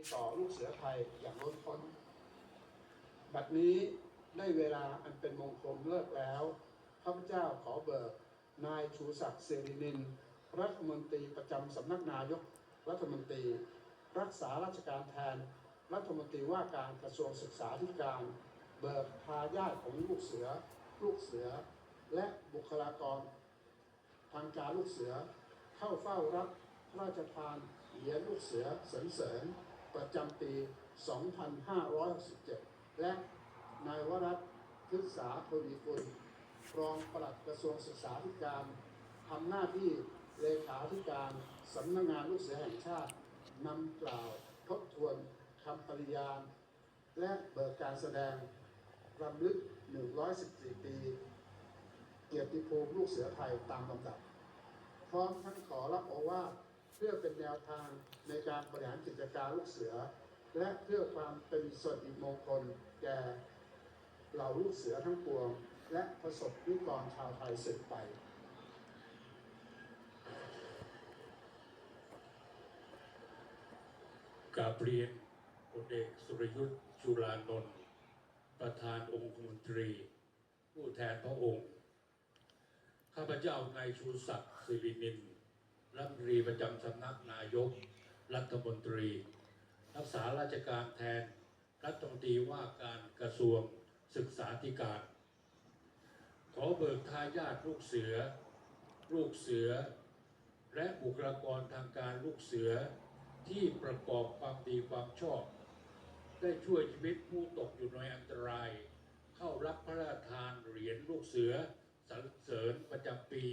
ีต่อลูกเสือไทยอย่างล้นพ้น บัดนี้ได้เวลาอันเป็นมงคลเลิกแล้วข้าพเจ้าขอเบิก นายชูศักดิ์เสรีนิน รัฐมนตรีประจำสำนักนายกรัฐมนตรี รักษาราชการแทน รัฐมนตรีว่าการกระทรวงศึกษาธิการ เบิกทายาทของลูกเสือ ลูกเสือ และบุคลากร ทางการลูกเสือ เข้าเฝ้ารับพระราชทานเหรียญลูกเสือเสริญเสริญ ประจำปี 2567 และนายวรัตพฤกษาทวีกุลรองปลัดกระทรวงศึกษาธิการทำหน้าที่เลขาธิการสำนักงานลูกเสือแห่งชาตินำกล่าวทบทวนคำปริญาณและเบิกการแสดงรำลึก 114 ปี เกียรติภูมิลูกเสือไทยตามลำดับ พร้อมทั้งขอรับโอวาท พื่อเป็นแนวทางในการบริหารกิจการลูกเสือ และเพื่อความเป็นส่วนอีกมงคลแก่เหล่าลูกเสือทั้งปวง และประสบนิกรชาวไทยสืบไปกาบเรียนพลเอกสุรยุทธ์จุลานนท์ประธานองค์มนตรี ผู้แทนพระองค์ ข้าพเจ้านายชูศักดิ์สิรินิน รัฐมนตรีประจำสำนักนายก รัฐมนตรี รักษาราชการแทน รัฐมนตรีว่าการกระทรวงศึกษาธิการ ขอเบิกทายาทลูกเสือ ลูกเสือ และบุคลากรทางการลูกเสือที่ประกอบความดีความชอบ ได้ช่วยชีวิตผู้ตกอยู่ในอันตราย เข้ารับพระราชทานเหรียญลูกเสือสรรเสริญประจำปี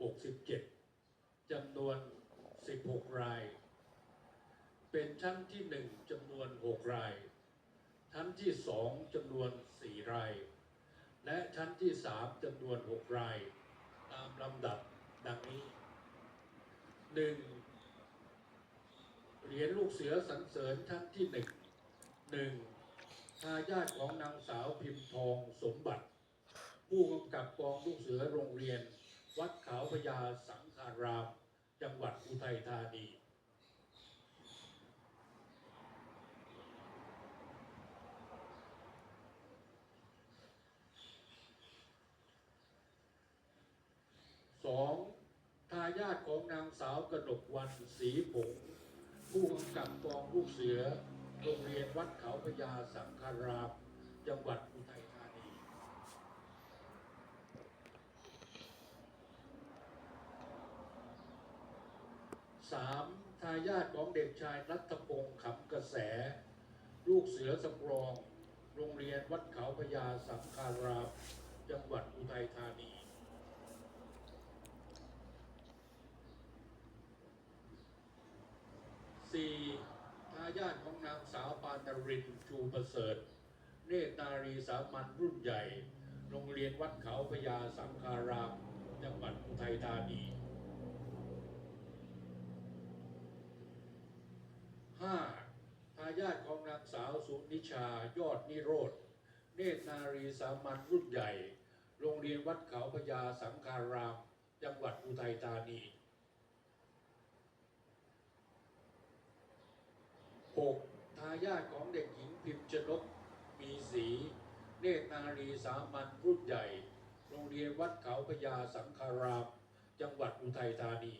67จำนวน 16 ราย เป็นชั้นที่ 1จำนวน 6 ราย ชั้นที่ 2จำนวน 4 ราย และชั้นที่ 3จำนวน 6 ราย ตามลำดับดังนี้หนึ่งเหรียญลูกเสือสรรเสริญชั้นที่หนึ่งหนึ่งทายาทของนางสาวพิมพ์ทองสมบัติ ผู้กำกับกองลูกเสือโรงเรียน วัดขาวพญาสังฆาราม จังหวัดอุทัยธานี สองทายาทของนางสาวกนกวันศรีผง ผู้กำกับกองลูกเสือ โรงเรียนวัดเขาพญาสังฆาราม จังหวัดอุทัย ธานีสามทายาทของเด็กชายนัทพงศ์ขำกระแส ลูกเสือสำรอง โรงเรียนวัดเขาพญาสังฆารามจังหวัดอุทัยธานีสี่ทายาทของนางสาวปานรินทร์ชูประเสริฐ เนตรนารีสามัญรุ่นใหญ่ โรงเรียนวัดเขาพญาสังฆาราม จังหวัดอุทัยธานี ห้าทายาทของนางสาวสุนิชายอดนิโรธเนตรนารีสามัญรุ่นใหญ่ โรงเรียนวัดเขาพญาสังฆาราม จังหวัดอุทัยธานี 6. ทายาทของเด็กหญิงพิมพ์ชนกมีสี เนตรนารีสามัญรุ่นใหญ่ โรงเรียนวัดเขาพญาสังฆาราม จังหวัดอุทัยธานี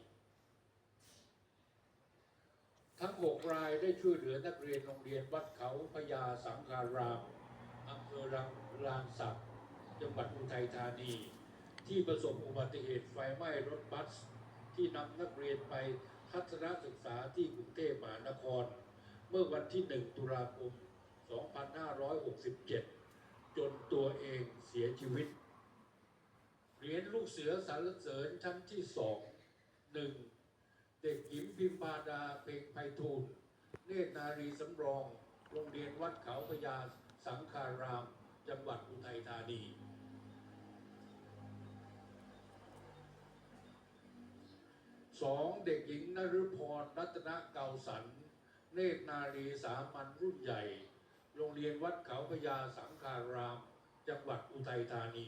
ทั้ง 6 รายได้ช่วยเหลือนักเรียนโรงเรียนวัดเขาพญาสังฆารามอำเภอรังลานสักจังหวัดอุทัยธานี ที่ประสบอุบัติเหตุไฟไหม้รถบัส ที่นำนักเรียนไปทัศนศึกษาที่กรุงเทพมหานคร เมื่อวันที่ 1 ตุลาคม 2567 จนตัวเองเสียชีวิต เหรียญลูกเสือสารเสริญชั้นที่สองหนึ่ง เด็กหญิงพิมพาดาเพ็งไพฑูรย์เนตรนารีสำรอง โรงเรียนวัดเขาพญาสังฆาราม จังหวัดอุทัยธานี สองเด็กหญิงนฤพรรัตนเกาสัน เนตรนารีสามัญรุ่นใหญ่ โรงเรียนวัดเขาพญาสังฆาราม จังหวัดอุทัยธานี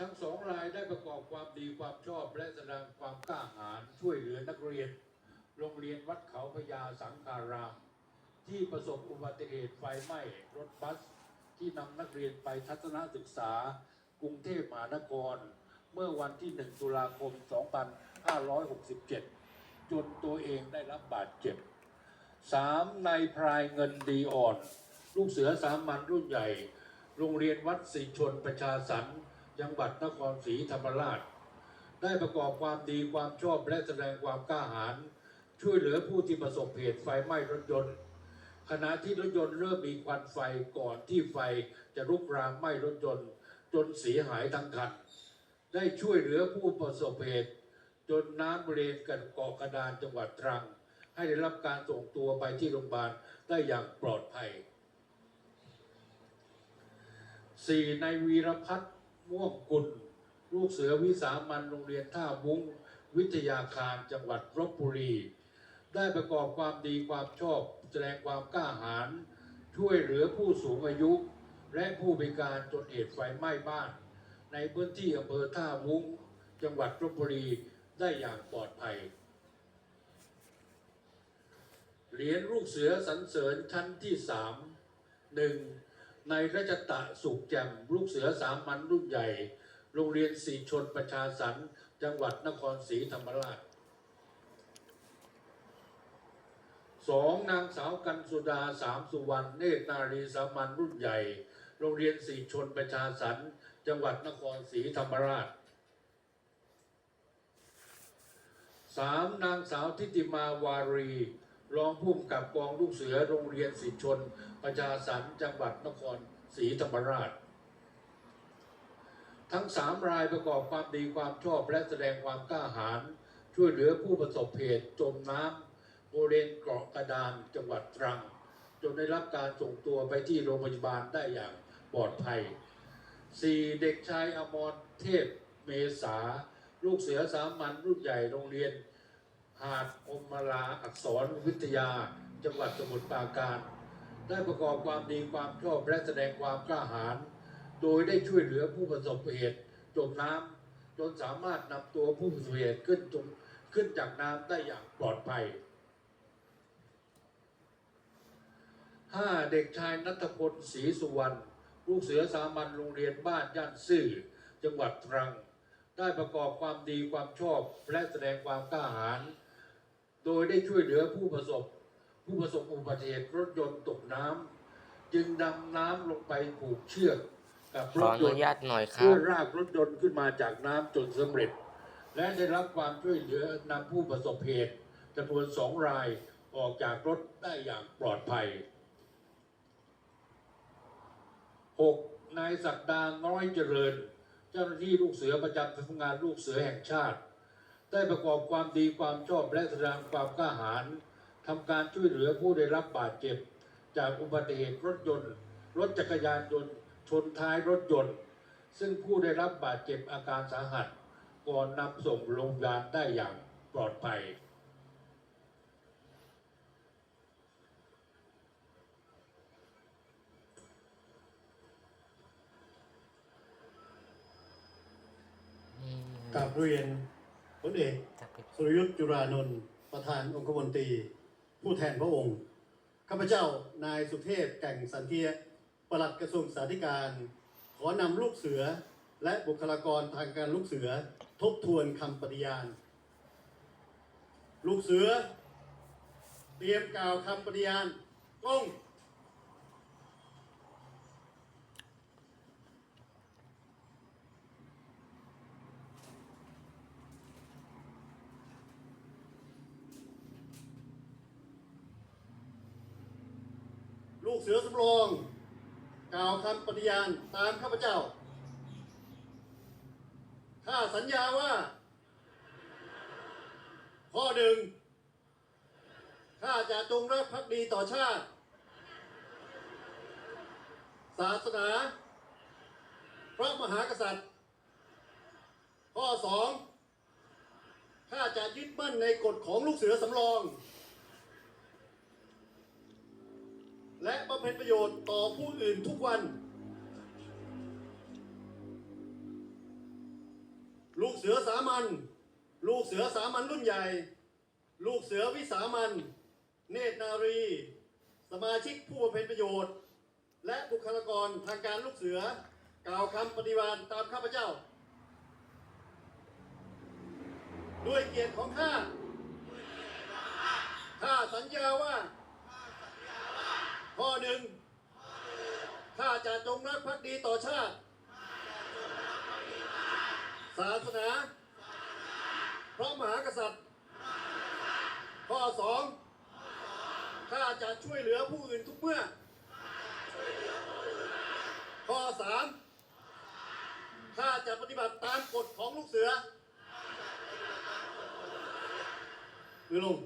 ทั้งสองรายได้ประกอบความดีความชอบและแสดงความกล้าหาญช่วยเหลือนักเรียน โรงเรียนวัดเขาพญาสังการาม ที่ประสบอุบัติเหตุไฟไหม้รถบัส ที่นำนักเรียนไปทัศนศึกษากรุงเทพมหานคร เมื่อวันที่ 1 ตุลาคม 2567 จนตัวเองได้รับบาดเจ็บ 3. นายพรายเงินดีอ่อน ลูกเสือสามัญรุ่นใหญ่ โรงเรียนวัดศรีชนประชาสรรค์ จังหวัดนครศรีธรรมราช ได้ประกอบความดีความชอบและแสดงความกล้าหาญช่วยเหลือผู้ที่ประสบเหตุไฟไหม้รถยนต์ ขณะที่รถยนต์เริ่มมีควันไฟก่อนที่ไฟจะลุกรามไหม้รถยนต์ จนเสียหายทั้งคัน ได้ช่วยเหลือผู้ประสบเหตุ จนน้ำบริเวณกันเกาะกระดานจังหวัดตรัง ให้ได้รับการส่งตัวไปที่โรงพยาบาลได้อย่างปลอดภัยสี่ในายวีรพัฒน์ ม่วงกุลลูกเสือวิสามันโรงเรียนท่าวุ้งวิทยาคารจังหวัดลบบุรี ได้ประกอบความดีความชอบ แสดงความกล้าหาญช่วยเหลือผู้สูงอายุ และผู้พิการจนเหตุไฟไหม้บ้าน ในพื้นที่อำเภอท่าวุ้งจังหวัดลบบุรีได้อย่างปลอดภัย เหรียญลูกเสือสรรเสริญชั้นที่สามหนึ่ง ในรัชตะสุขแจ่มลูกเสือสามัญรุ่นใหญ่ โรงเรียนสีชนประชาสรรค์จังหวัดนครศรีธรรมราชสองนางสาวกันสุดาสามสุวรรณเนตรนารีสามัญรุ่นใหญ่ โรงเรียนสีชนประชาสรรค์จังหวัดนครศรีธรรมราชสามนางสาวทิติมาวารี รองผู้กำกับกองลูกเสือโรงเรียนสิทธชน ประชาสรรจังหวัดนครศรีธรรมราช ทั้งสามรายประกอบความดีความชอบและแสดงความกล้าหาญช่วยเหลือผู้ประสบเหตุจมน้ำบริเวณเกาะกระดานจังหวัดตรัง จนได้รับการส่งตัวไปที่โรงพยาบาลได้อย่างปลอดภัย 4. เด็กชายอมรเทพเมษา ลูกเสือสามัญรุ่นใหญ่โรงเรียน หาดอมมาลาอักษรวิทยา จังหวัดสมุทรปราการ ได้ประกอบความดีความชอบและแสดงความกล้าหาญโดยได้ช่วยเหลือผู้ประสบเหตุจมน้ำจนสามารถนำตัวผู้ประสบเหตุขึ้นจมขึ้นจากน้ำได้อย่างปลอดภัย 5. เด็กชายนัทพลศรีสุวรรณลูกเสือสามัญโรงเรียนบ้านย่านซื่อ จังหวัดตรัง ได้ประกอบความดีความชอบและแสดงความกล้าหาญ โดยได้ช่วยเหลือผู้ประสบ ผู้ประสบอุบัติเหตุรถยนต์ตกน้ำจึงดำน้ำลงไปผูกเชือกกับขรอถอยนุนต์ญาตหน่อยครัเพื่อบรากรถยนต์ขึ้นมาจากน้ำจนสำเร็จ และได้รับความช่วยเหลือนำผู้ประสบเหตุจำนวนสองรายออกจากรถได้อย่างปลอดภัย 6. นายศักดาน้อยเจริญ เจ้าหน้าที่ลูกเสือประจำสำนักงานลูกเสือแห่งชาติ ได้ประกอบความดีความชอบและแสดงความกล้าหาญทำการช่วยเหลือผู้ได้รับบาดเจ็บ จากอุบัติเหตุรถยนต์ รถจักรยานยนต์ชนท้ายรถยนต์ ซึ่งผู้ได้รับบาดเจ็บอาการสาหัส ก่อนนำส่งโรงพยาบาลได้อย่างปลอดภัยกราบเรียน พลเอกจะปิดสุรยุทธ์จุรานนท์ประธานองคมนตรี ผู้แทนพระองค์ข้าพเจ้านายสุเทพแก่งสันเทียปลัดกระทรวงสาธารณสุขขอนำลูกเสือและบุคลากรทางการลูกเสือทบทวนคำปฏิญาณ ลูกเสือ เตรียมกล่าวคำปฏิญาณก้ง ลูกเสือสำรองกล่าวคำปฏิญาณตามข้าพเจ้า ข้าสัญญาว่า ข้อหนึ่งข้าจะจงรักภักดีต่อชาติ ศาสนา พระมหากษัตริย์ ข้อสองข้าจะยึดมั่นในกฎของลูกเสือสำรอง เพ็ญประโยชน์ต่อผู้อื่นทุกวัน ลูกเสือสามัญลูกเสือสามัญรุ่นใหญ่ ลูกเสือวิสามัญเนตรนารี สมาชิกผู้บำเพ็ญประโยชน์ และบุคลากรทางการลูกเสือกล่าวคำปฏิญาณตามข้าพเจ้า ด้วยเกียรติของข้าข้าสัญญาว่า ข้อหนึ่งข้าจะจงรักภักดีต่อชาติ ศาสนา พระมหากษัตริย์ ข้อสองข้าจะช่วยเหลือผู้อื่นทุกเมื่อ ข้อสามข้าจะปฏิบัติตามกฎของลูกเสือมือลง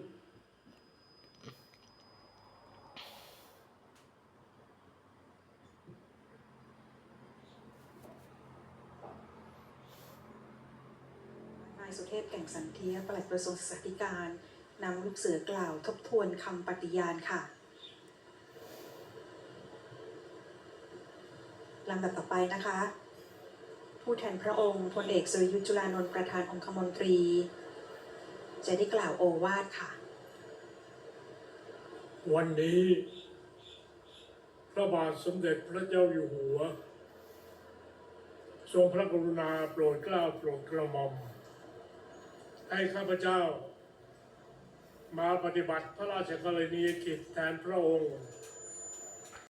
สุเทพแก่งสันเทียปลัดกระทรวงศึกษาธิการนำลูกเสือกล่าวทบทวนคำปฏิญาณค่ะลำดับต่อไปนะคะ ผู้แทนพระองค์พลเอกสุรยุจุลานนท์ประธานองคมนตรี จะได้กล่าวโอวาทค่ะ วันนี้ พระบาทสมเด็จพระเจ้าอยู่หัว ทรงพระกรุณาโปรดเกล้าโปรดกระหม่อม ให้ข้าพเจ้า มาปฏิบัติพระราชกรณียกิจแทนพระองค์